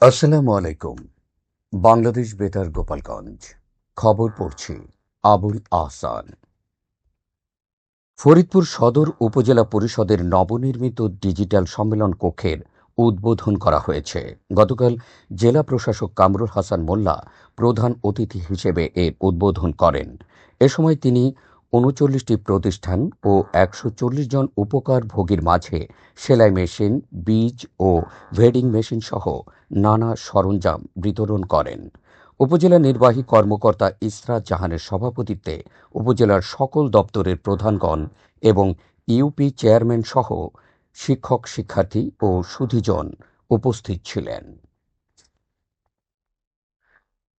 আসসালামু আলাইকুম, বাংলাদেশ বেতার গোপালগঞ্জ। খবর পড়ছি আবুল আহসান। ফরিদপুর সদর উপজেলা পরিষদের নবনির্মিত ডিজিটাল সম্মেলন কক্ষের উদ্বোধন করা হয়েছে। গতকাল জেলা প্রশাসক কামরুল হাসান মোল্লা প্রধান অতিথি হিসেবে এর উদ্বোধন করেন। এ সময় তিনি উনচল্লিশটি প্রতিষ্ঠান ও একশো চল্লিশ জন উপকারভোগীর মাঝে সেলাই মেশিন, বীজ ও ভেডিং মেশিন সহ নানা সরঞ্জাম বিতরণ করেন। উপজেলা নির্বাহী কর্মকর্তা ইসরাত জাহানের সভাপতিত্বে উপজেলার সকল দপ্তরের প্রধানগণ এবং ইউপি চেয়ারম্যান সহ শিক্ষক, শিক্ষার্থী ও সুধীজন উপস্থিত ছিলেন।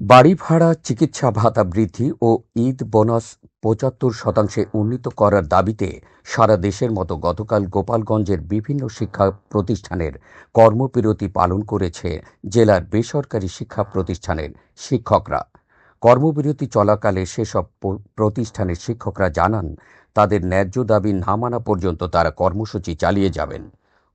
বাড়ি ভাড়া চিকিৎসা ভাতা বৃদ্ধি ও ঈদ বোনাস পঁচাত্তর শতাংশে উন্নীত করার দাবিতে সারা দেশের মতো গতকাল গোপালগঞ্জের বিভিন্ন শিক্ষা প্রতিষ্ঠানের কর্মবিরতি পালন করেছে জেলার বেসরকারি শিক্ষা প্রতিষ্ঠানের শিক্ষকরা। কর্মবিরতি চলাকালে সেসব প্রতিষ্ঠানের শিক্ষকরা জানান, তাদের ন্যায্য দাবি না মানা পর্যন্ত তারা কর্মসূচি চালিয়ে যাবেন।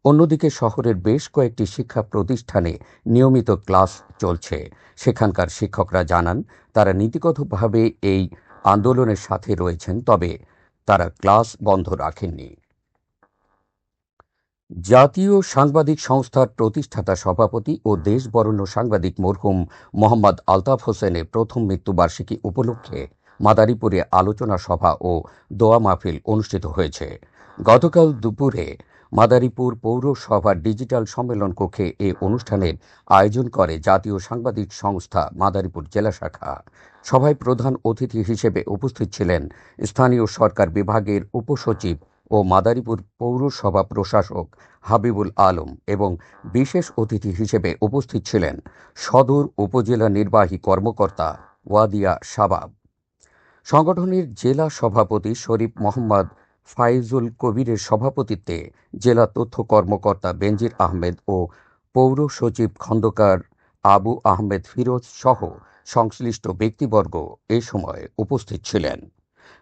অন্যদিকে শহরের বেশ কয়েকটি শিক্ষা প্রতিষ্ঠানে নিয়মিত ক্লাস চলছে। সেখানকার শিক্ষকরা জানান, তারা নীতিগতভাবে এই আন্দোলনের সাথে রয়েছেন, তবে তারা ক্লাস বন্ধ রাখেননি। জাতীয় সাংবাদিক সংস্থার প্রতিষ্ঠাতা সভাপতি ও দেশবরণ্য সাংবাদিক মরহুম মোহাম্মদ আলতাফ হোসেনের প্রথম মৃত্যুবার্ষিকী উপলক্ষে মাদারীপুরে আলোচনা সভা ও দোয়া মাহফিল অনুষ্ঠিত হয়েছে। গতকাল দুপুরে মাদারীপুর পৌরসভার ডিজিটাল সম্মেলন কক্ষে এ অনুষ্ঠানের আয়োজন করে জাতীয় সাংবাদিক সংস্থা মাদারীপুর জেলা শাখা। সভায় প্রধান অতিথি হিসেবে উপস্থিত ছিলেন স্থানীয় সরকার বিভাগের উপসচিব ও মাদারীপুর পৌরসভা প্রশাসক হাবিবুল আলম এবং বিশেষ অতিথি হিসেবে উপস্থিত ছিলেন সদর উপজেলা নির্বাহী কর্মকর্তা ওয়াদিয়া শাবাব। সংগঠনের জেলা সভাপতি শরীফ মোহাম্মদ ফাইজুল কবিরের সভাপতিত্বে জেলা তথ্য কর্মকর্তা বেনজির আহমেদ ও পৌর সচিব খন্দকার আবু আহমেদ ফিরোজ সহ সংশ্লিষ্ট ব্যক্তিবর্গ এ সময় উপস্থিত ছিলেন।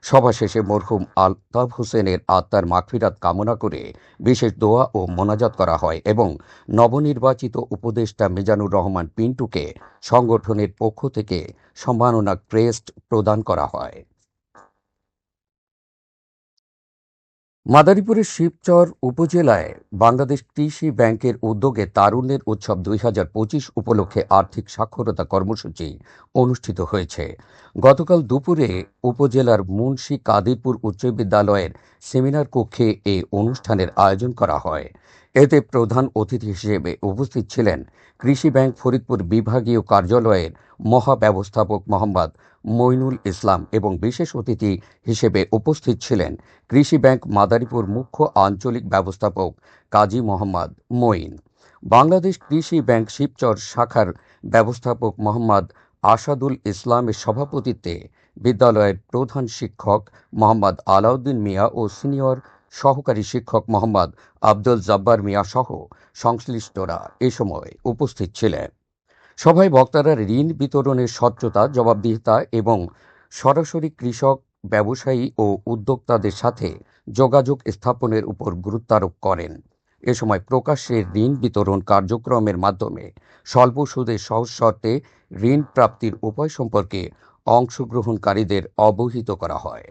সভা শেষে মরহুম আলতাফ হোসেনের আত্মার মাগফিরাত কামনা করে বিশেষ দোয়া ও মোনাজাত করা হয় এবং নবনির্বাচিত উপদেষ্টা মিজানুর রহমান পিন্টুকে সংগঠনের পক্ষ থেকে সম্মাননা ক্রেস্ট প্রদান করা হয়। মাদারীপুরের শিবচর উপজেলায় বাংলাদেশ কৃষি ব্যাংকের উদ্যোগে তারুণ্যের উৎসব দুই হাজার পঁচিশ উপলক্ষে আর্থিক সাক্ষরতা কর্মসূচি অনুষ্ঠিত হয়েছে। গতকাল দুপুরে উপজেলার মুন্সী কাদিরপুর উচ্চ বিদ্যালয়ের সেমিনার কক্ষে এই অনুষ্ঠানের আয়োজন করা হয়। এতে প্রধান অতিথি হিসেবে উপস্থিত ছিলেন কৃষি ব্যাংক ফরিদপুর বিভাগীয় কার্যালয়ের মহাব্যবস্থাপক মোহাম্মদ মইনুল ইসলাম এবং বিশেষ অতিথি হিসেবে উপস্থিত ছিলেন কৃষি ব্যাংক মাদারীপুর মুখ্য আঞ্চলিক ব্যবস্থাপক কাজী মোহাম্মদ মঈন। বাংলাদেশ কৃষি ব্যাংক শিবচর শাখার ব্যবস্থাপক মোহাম্মদ আসাদুল ইসলামের সভাপতিত্বে বিদ্যালয়ের প্রধান শিক্ষক মোহাম্মদ আলাউদ্দিন মিয়া ও সিনিয়র সহকারী শিক্ষক মোহাম্মদ আব্দুল জব্বার মিয়া সহ সংশ্লিষ্টরা এ সময় উপস্থিত ছিলেন। সভায় বক্তারা ঋণ বিতরণের স্বচ্ছতা, জবাবদিহিতা এবং সরাসরি কৃষক, ব্যবসায়ী ও উদ্যোক্তাদের সাথে যোগাযোগ স্থাপনের উপর গুরুত্বারোপ করেন। এ সময় প্রকাশ্যে ঋণ বিতরণ কার্যক্রমের মাধ্যমে স্বল্প সুদে সহজ শর্তে ঋণ প্রাপ্তির উপায় সম্পর্কে অংশগ্রহণকারীদের অবহিত করা হয়।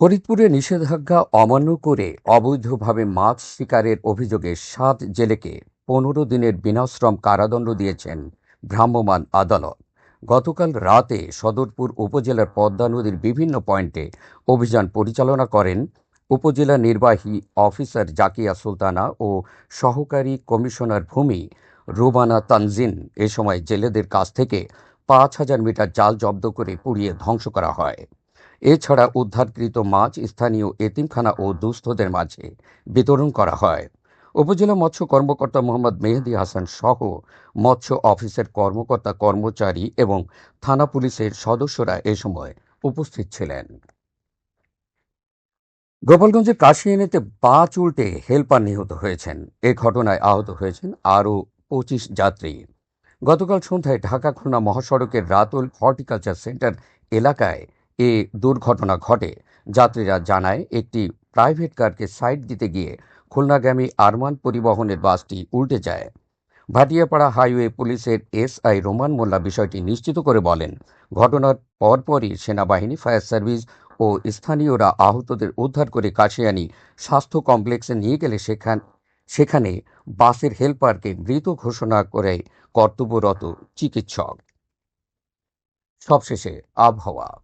ফরিদপুরে নিষেধাজ্ঞা অমান্য করে অবৈধভাবে মাছ শিকারের অভিযোগে সাত জেলেকে পনেরো দিনের বিনাশ্রম কারাদণ্ড দিয়েছেন ভ্রাম্যমাণ আদালত। গতকাল রাতে সদরপুর উপজেলার পদ্মা নদীর বিভিন্ন পয়েন্টে অভিযান পরিচালনা করেন উপজেলা নির্বাহী অফিসার জাকিয়া সুলতানা ও সহকারী কমিশনার ভূমি রুবানা তানজিন। এ সময় জেলেদের কাছ থেকে পাঁচ হাজার মিটার জাল জব্দ করে পুড়িয়ে ধ্বংস করা হয়। এছাড়া উদ্ধারকৃত মাছ স্থানীয় এতিমখানা ও দুস্থদের মাঝে বিতরণ করা হয়। উপজেলা মৎস্য কর্মকর্তা মোহাম্মদ মেহেদি হাসান সহ মৎস্য অফিসের কর্মকর্তা, কর্মচারী এবং থানা পুলিশের সদস্যরা এ সময় উপস্থিত ছিলেন। গোপালগঞ্জের কাশিয়ানিতে বাস উল্টে হেলপার নিহত হয়েছেন। এ ঘটনায় আহত হয়েছেন আরও পঁচিশ যাত্রী। গতকাল সন্ধ্যায় ঢাকা খুলনা মহাসড়কের রাতুল হর্টিকালচার সেন্টার এলাকায় এ দুর্ঘটনা ঘটে। যাত্রীরা জানায়, একটি প্রাইভেট কারকে সাইড দিতে গিয়ে খুলনাগামী আরমান পরিবহনের বাসটি উল্টে যায়। ভাটিয়াপাড়া হাইওয়ে পুলিশের এসআই রোমান মোল্লা বিষয়টি নিশ্চিত করে বলেন, ঘটনার পরপরই সেনাবাহিনী, ফায়ার সার্ভিস ও স্থানীয়রা আহতদের উদ্ধার করে কাশিয়ানি স্বাস্থ্য কমপ্লেক্সে নিয়ে গেলে সেখান, সেখানে বাসের হেলপারকে মৃত ঘোষণা করে কর্তব্যরত চিকিৎসক। সবশেষে আবহাওয়া।